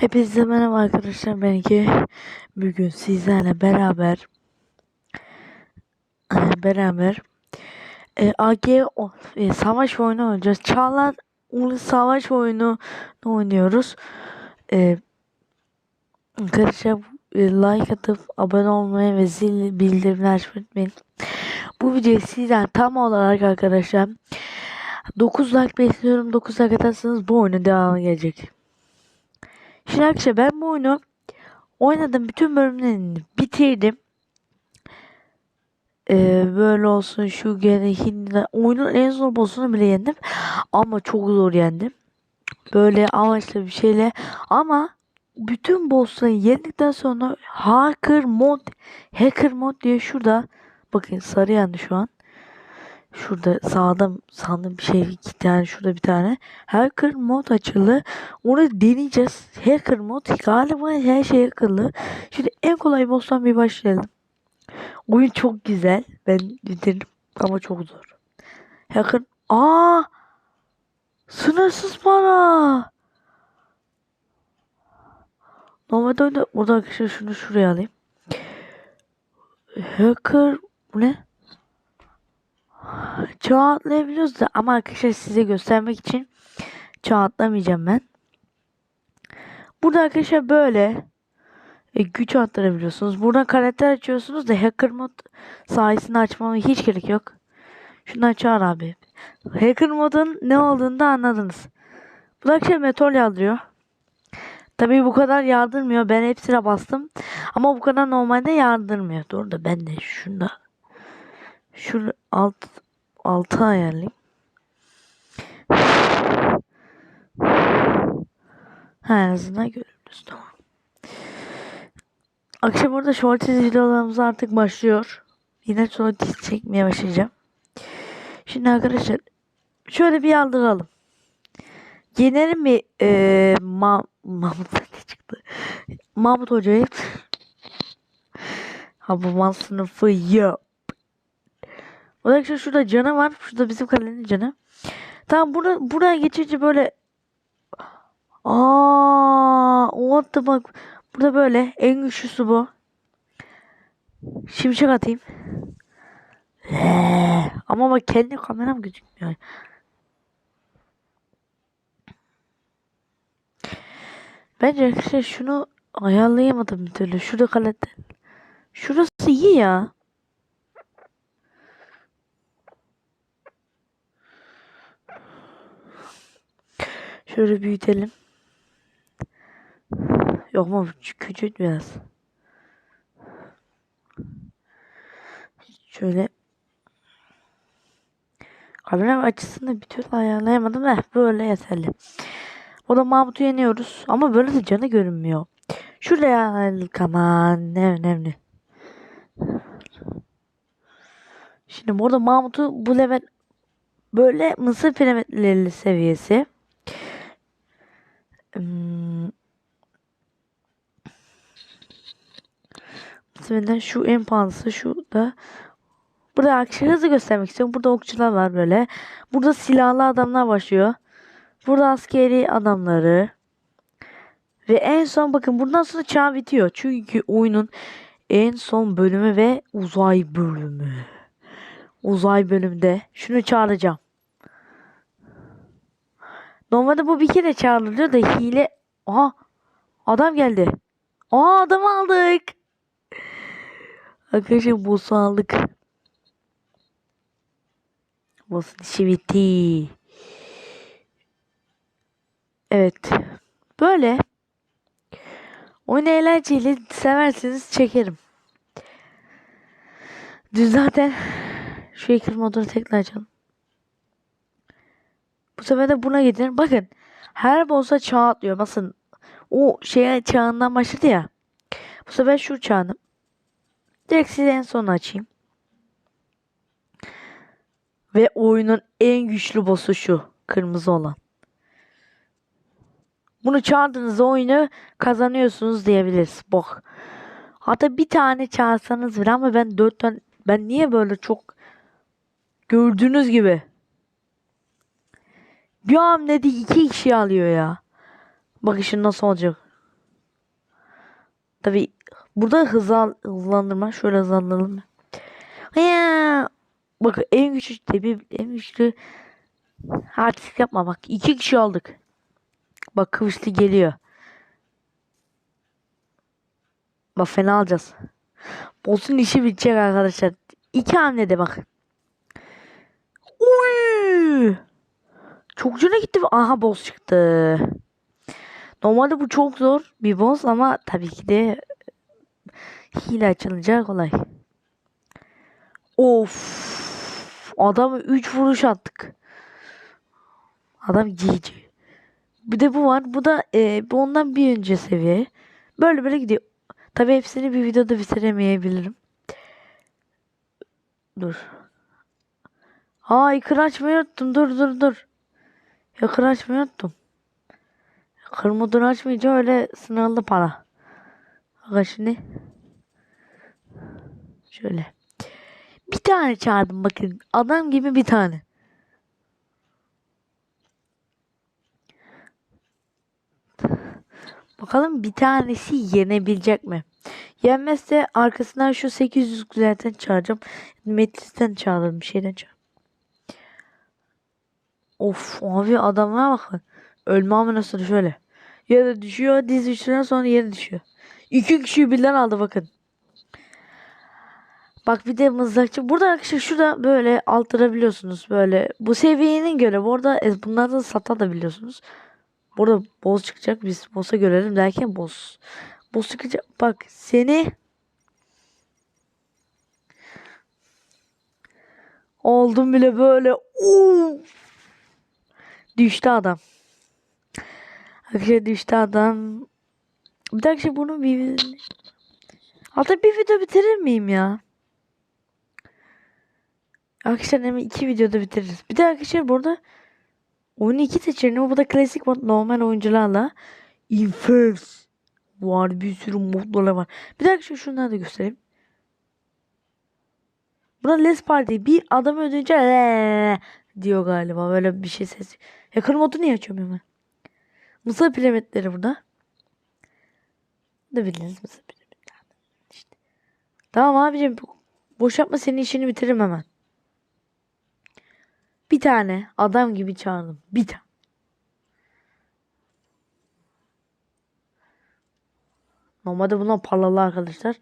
Hepinize merhaba arkadaşlar. Ben Ege. Bugün sizlerle beraber e, beraber e, AG e, savaş oyunu oynayacağız. Çağlar Ulu savaş oyunu oynuyoruz. E, arkadaşlar e, like atıp abone olmayı ve zil bildirimleri açmayı. Bu videoyu sizden tam olarak arkadaşlar 9 like bekliyorum. 9 like atarsanız bu oyunun devamı gelecek. Şimdi ben bu oyunu oynadım. Bütün bölümlerini bitirdim. Ee, böyle olsun şu gene hindi oyunun en zor boss'unu bile yendim. Ama çok zor yendim. Böyle amaçlı bir şeyle ama bütün boss'ları yendikten sonra hacker mod hacker mod diye şurada bakın sarı yandı şu an. Şurada sağda sandım bir şey iki tane şurada bir tane. Hacker mod açılı. Onu deneyeceğiz. Hacker mod galiba her şey hackerlı. Şimdi en kolay boss'tan bir başlayalım. Oyun çok güzel. Ben bitirdim ama çok zor. Hacker Aa! Sınırsız para. Normalde oyunda burada arkadaşlar şunu şuraya alayım. Hacker bu ne? Çağ atlayabiliyoruz da ama arkadaşlar size göstermek için çağ atlamayacağım ben. Burada arkadaşlar böyle e, güç arttırabiliyorsunuz. Buradan karakter açıyorsunuz da hacker mod sayesinde açmama hiç gerek yok. Şundan çağır abi. Hacker modun ne olduğunu da anladınız. Bu arkadaşlar meteor yağdırıyor. Tabii bu kadar yağdırmıyor. Ben hepsine bastım. Ama bu kadar normalde yağdırmıyor. Dur da ben de şunda şu alt altı ayarlayayım. Ha, en azından görürüz tamam. Akşam orada shorties videolarımız artık başlıyor. Yine shorties çekmeye başlayacağım. Şimdi arkadaşlar şöyle bir yaldıralım. Yenerim bir e, ma Mahmut ne çıktı? Mahmut Hoca'yı Hababam sınıfı yok. Da şurada canı var. Şurada bizim kalenin canı. Tamam burada buraya geçince böyle Aa, o attı bak. Burada böyle en güçlüsü bu. Şimşek atayım. Eee, Ama bak kendi kameram gözükmüyor. Bence arkadaşlar şunu ayarlayamadım bir türlü. Şurada kalede. Şurası iyi ya. Şöyle büyütelim. Yok mu küçült biraz. Şöyle kamera açısını bir türlü ayarlayamadım da böyle yeterli. O da Mahmut'u yeniyoruz ama böyle de canı görünmüyor. Şuraya aman ne önemli. Şimdi burada Mahmut'u bu level böyle Mısır piramitleri seviyesi. Mısır'dan şu en pahalısı şu da. Burada akşam hızlı göstermek istiyorum. Burada okçular var böyle. Burada silahlı adamlar başlıyor. Burada askeri adamları. Ve en son bakın buradan sonra çağ bitiyor. Çünkü oyunun en son bölümü ve uzay bölümü. Uzay bölümde şunu çağıracağım. Normalde bu bir kere çağrılıyor da hile. Aha adam geldi. Aa adam aldık. Arkadaşlar boss'u aldık. Boss'un işi bitti. Evet. Böyle. Oyunu eğlenceli severseniz çekerim. Düz zaten şu ekran modunu tekrar açalım. Bu sefer de buna gidin. Bakın. Her boss'a çağ atlıyor. Basın. O şeye çağından başladı ya. Bu sefer şu çağını. Direkt size en son açayım. Ve oyunun en güçlü boss'u şu. Kırmızı olan. Bunu çağırdığınızda oyunu kazanıyorsunuz diyebiliriz. Bok. Hatta bir tane çağırsanız bile ama ben dört tane ben niye böyle çok gördüğünüz gibi bir hamlede iki kişi alıyor ya. Bakın şimdi nasıl olacak. Tabi burada hızlan, hızlandırma. Şöyle hızlandıralım. Ya. Bak en güçlü tabi en güçlü artistik yapma bak. iki kişi aldık. Bak kılıçlı geliyor. Bak fena alacağız. Boss'un işi bitecek arkadaşlar. İki hamlede bak. Uy! Çok cana gitti. Aha boss çıktı. Normalde bu çok zor bir boss ama tabii ki de hile açılınca kolay. Of. Adamı 3 vuruş attık. Adam GG. Bir de bu var. Bu da e, bu ondan bir önce seviye. Böyle böyle gidiyor. Tabii hepsini bir videoda bitiremeyebilirim. Dur. Aa ikır açmayı unuttum. Dur dur dur. Yakır açmayı unuttum. Kırmızını açmayınca öyle sınırlı para. Bak şimdi. Şöyle. Bir tane çağırdım bakın. Adam gibi bir tane. Bakalım bir tanesi yenebilecek mi? Yenmezse arkasından şu 800 zaten çağıracağım. Metlis'ten çağırırım şeyden çağır. Of abi adamına bakın. Ölme amınasını şöyle. Yere düşüyor diz üstüne sonra yere düşüyor. İki kişiyi birden aldı bakın. Bak bir de mızrakçı. Burada arkadaşlar şurada böyle alttırabiliyorsunuz. Böyle bu seviyenin göre. Bu arada e, bunları da biliyorsunuz. Burada boss çıkacak. Biz boss'a görelim derken boss. Boss çıkacak. Bak seni oldum bile böyle. Uf. Düştü adam. Arkadaşlar düştü adam. Bir dakika bunu bir Hatta bir video bitirir miyim ya? Arkadaşlar hemen iki videoda bitiririz. Bir de arkadaşlar burada oyunu iki seçeneği. Bu da klasik mod normal oyuncularla Infers var. Bir sürü modları var. Bir arkadaşlar şunları da göstereyim. Burada Les Party bir adam öldürünce "Eee" diyor galiba. Böyle bir şey ses. Yakın modu niye açıyorum hemen? Mısır piramitleri burada. Da biliriz Mısır piramitleri. İşte. Tamam abicim. Boş yapma senin işini bitiririm hemen. Bir tane adam gibi çağırdım. Bir tane. Normalde bunlar parlalı arkadaşlar.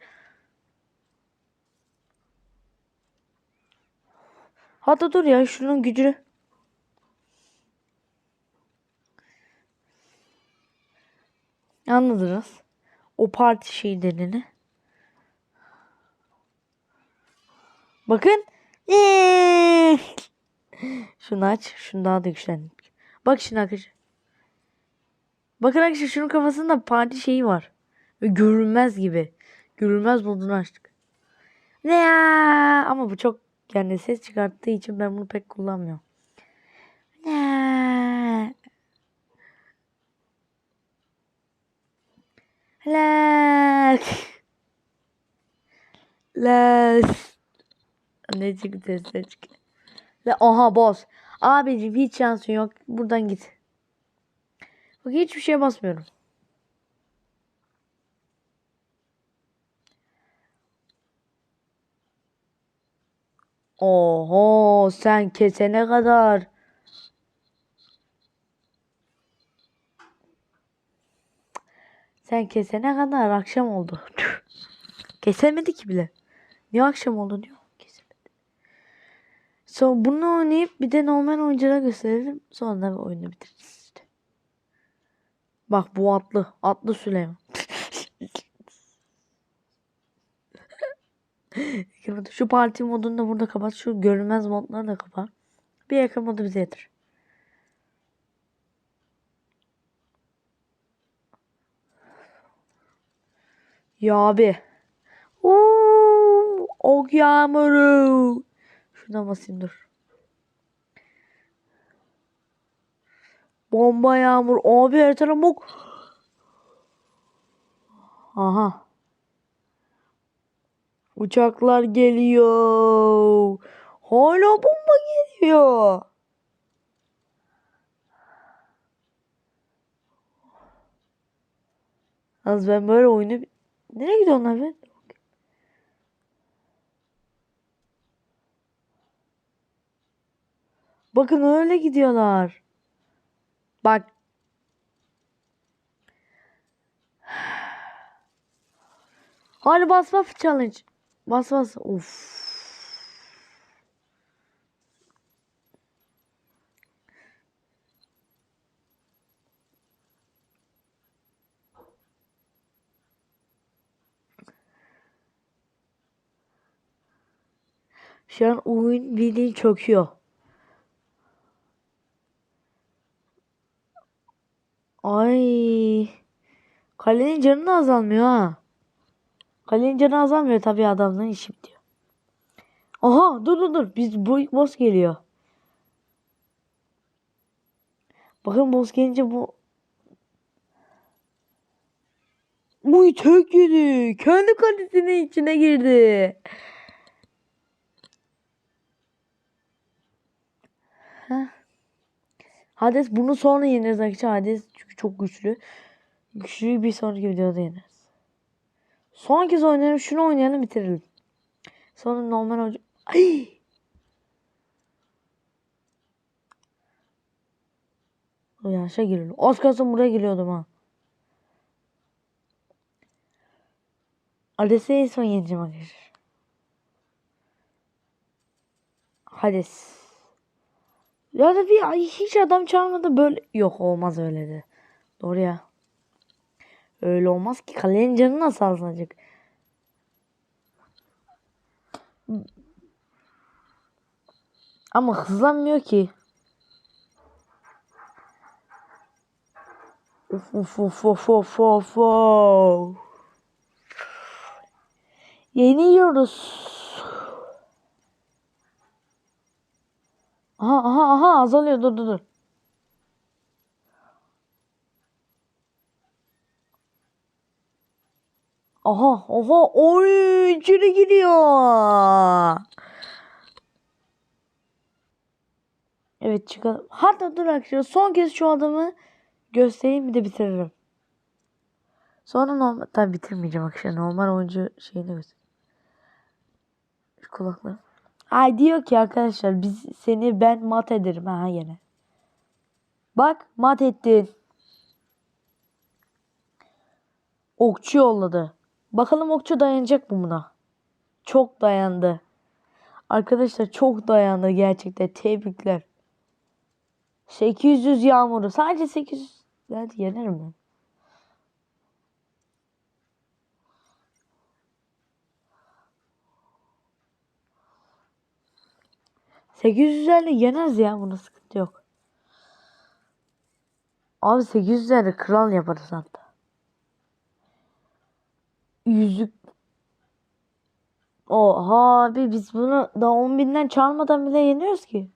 Hatta dur ya şunun gücünü. Anladınız. O parti şeylerini. Bakın. Şunu aç. Şunu daha da güçlen. Bak şimdi arkadaşlar. Bakın arkadaşlar şunun kafasında parti şeyi var. Ve görünmez gibi. Görünmez modunu açtık. Ne ya? Ama bu çok yani ses çıkarttığı için ben bunu pek kullanmıyorum. Ne? La. La. Ne çıktı ses çıktı. Ve aha boss. Abicim hiç şansın yok. Buradan git. Bak hiçbir şeye basmıyorum. Oho sen kesene kadar. Sen kesene kadar akşam oldu. Kesemedi ki bile. Niye akşam oldu diyor. Kesemedi. Sonra bunu oynayıp bir de normal oyunculara gösterelim. Sonra oyunu bitiririz işte. Bak bu atlı. Atlı Süleyman. Şu parti modunu da burada kapat. Şu görünmez modları da kapat. Bir yakın modu bize yeter. Ya abi. Uuu, ok yağmuru. Şuna basayım dur. Bomba yağmur. Abi her taraf ok. Aha. Uçaklar geliyor. Hala bomba geliyor. Az ben böyle oyunu Nereye gidiyorsun abi? Bakın öyle gidiyorlar. Bak. Hadi bas bas challenge. Bas bas. Of. Şu an oyun bildiğin çöküyor. Ay. Kalenin canı da azalmıyor ha. Kalenin canı azalmıyor tabii adamların işi bitiyor. Aha dur dur dur. Biz bu boss geliyor. Bakın boss gelince bu Bu tek yedi. Kendi kalesinin içine girdi. Heh. Hades bunu sonra yeneriz arkadaşlar. Hades çünkü çok güçlü. Güçlüyü bir sonraki videoda yeneriz. Son kez oynayalım. Şunu oynayalım bitirelim. Sonra normal olacak. Ay! O yaşa girelim. Az kalsın buraya giriyordum ha. Hades'i en son yeneceğim arkadaşlar. Hades. Ya da bir ay hiç adam çağırmadı böyle. Yok olmaz öyle de. Doğru ya. Öyle olmaz ki kalenin canı nasıl azalacak? Ama hızlanmıyor ki. Uf uf uf uf uf uf uf. Yeniyoruz. Aha aha aha azalıyor dur dur dur. Aha aha oy içeri giriyor. Evet çıkalım. Hatta dur arkadaşlar son kez şu adamı göstereyim bir de bitiririm. Sonra normal tabi bitirmeyeceğim arkadaşlar. Normal oyuncu şeyini göstereyim. Şu kulaklığı. Ay diyor ki arkadaşlar biz seni ben mat ederim ha yine. Bak mat ettin. Okçu yolladı. Bakalım okçu dayanacak mı buna? Çok dayandı. Arkadaşlar çok dayandı gerçekten. Tebrikler. 800 yağmuru. Sadece 800. Hadi yenerim ben. Sekiz yüzlerle yeneriz ya buna sıkıntı yok. Abi 800'lerle kral yaparız hatta. Yüzük. Oha abi biz bunu daha 10 binden çalmadan bile yeniyoruz ki.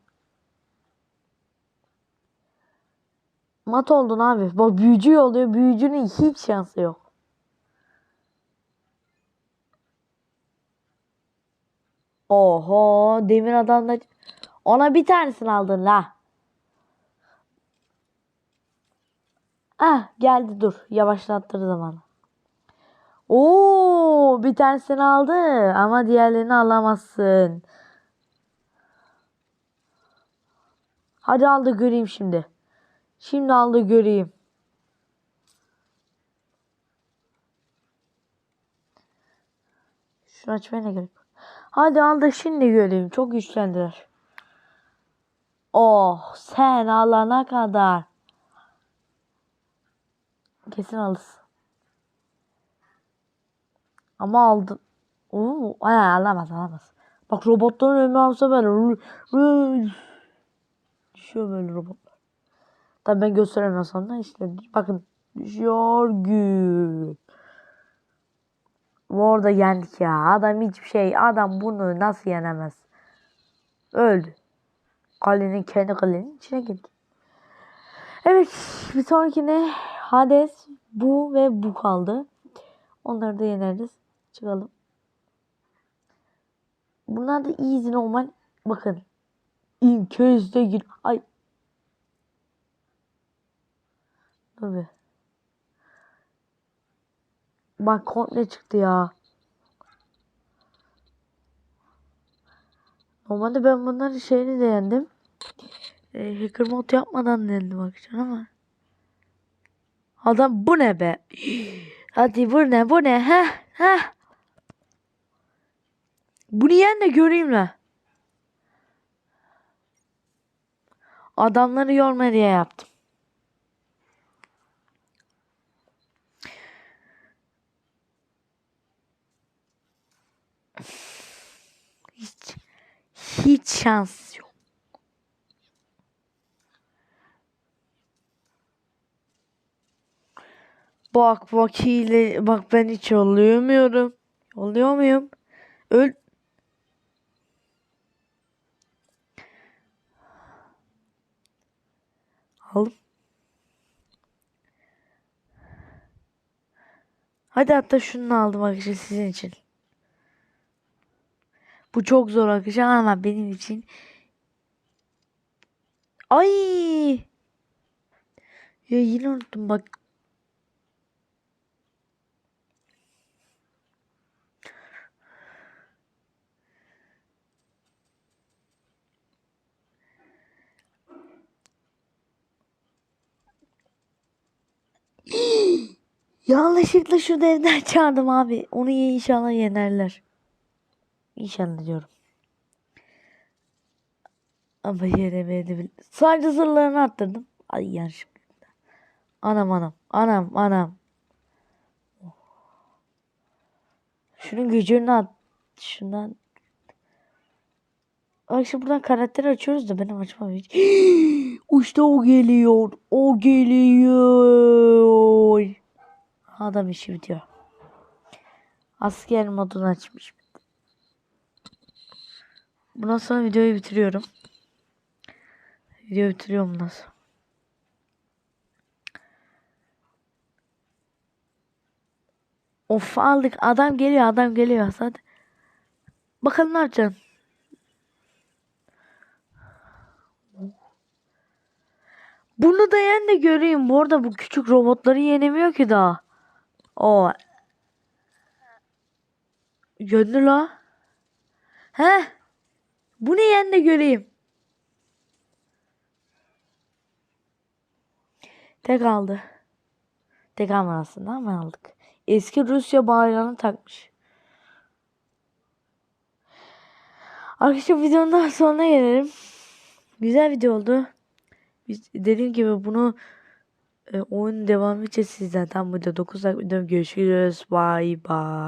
Mat oldun abi. Bak büyücü oluyor. Büyücünün hiç şansı yok. Oho demir adam da ona bir tanesini aldın la. Ah geldi dur. Yavaşlattır zamanı. Oo bir tanesini aldı ama diğerlerini alamazsın. Hadi aldı göreyim şimdi. Şimdi aldı göreyim. Şunu açmaya ne gerek? Hadi aldı şimdi göreyim. Çok güçlendiler. Oh sen alana kadar. Kesin alırsın. Ama aldın. Oo, ay, alamaz alamaz. Bak robotların önüne alsa böyle düşüyor böyle robotlar. Tabii ben gösteremiyorsam da işte bakın düşüyor gül. Bu Orada yendik ya. Adam hiçbir şey. Adam bunu nasıl yenemez? Öldü. Kalenin kendi kalenin içine girdi. Evet bir sonrakine Hades bu ve bu kaldı. Onları da yeneriz. Çıkalım. Bunlar da easy normal. Bakın. İlkezde gir. Ay. Dur bir. Bak komple çıktı ya. Normalde ben bunların şeyini de yendim. E, hacker mod yapmadan yendim arkadaşlar ama. Adam bu ne be? Hadi bu ne bu ne? Heh heh. Bunu yen de göreyim la. Adamları yorma diye yaptım. Hiç hiç şans yok. Bak bak hile bak ben hiç yollayamıyorum. Yolluyor muyum? Öl Aldım. Hadi hatta şunu aldım arkadaşlar sizin için. Bu çok zor arkadaşlar ama benim için. Ay! Ya yine unuttum bak. Yanlışlıkla şu devden çağırdım abi. Onu iyi inşallah yenerler. İnşallah diyorum. Ama yenemeyebilir. Sadece zırhlarını arttırdım. Ay yanlış. Anam anam. Anam anam. Şunun gücünü at. Şundan. Bak şimdi buradan karakter açıyoruz da benim açmam hiç. işte o geliyor. O geliyor. Adam işi bitiyor. Asker modunu açmış. Bundan sonra videoyu bitiriyorum. Videoyu bitiriyorum bundan. Of aldık. Adam geliyor. Adam geliyor. Hadi. Bakalım ne yapacaksın. Bunu da yen de göreyim. Bu arada bu küçük robotları yenemiyor ki daha. O. Gönlü la. He? Bu ne yen de göreyim. Tek aldı. Tek almadı aslında ama aldık. Eski Rusya bayrağını takmış. Arkadaşlar videonun sonuna gelelim. Güzel video oldu. Dediğim gibi bunu e, oyun devamı için sizden tam burada 9 dakika görüşürüz. Bye bye.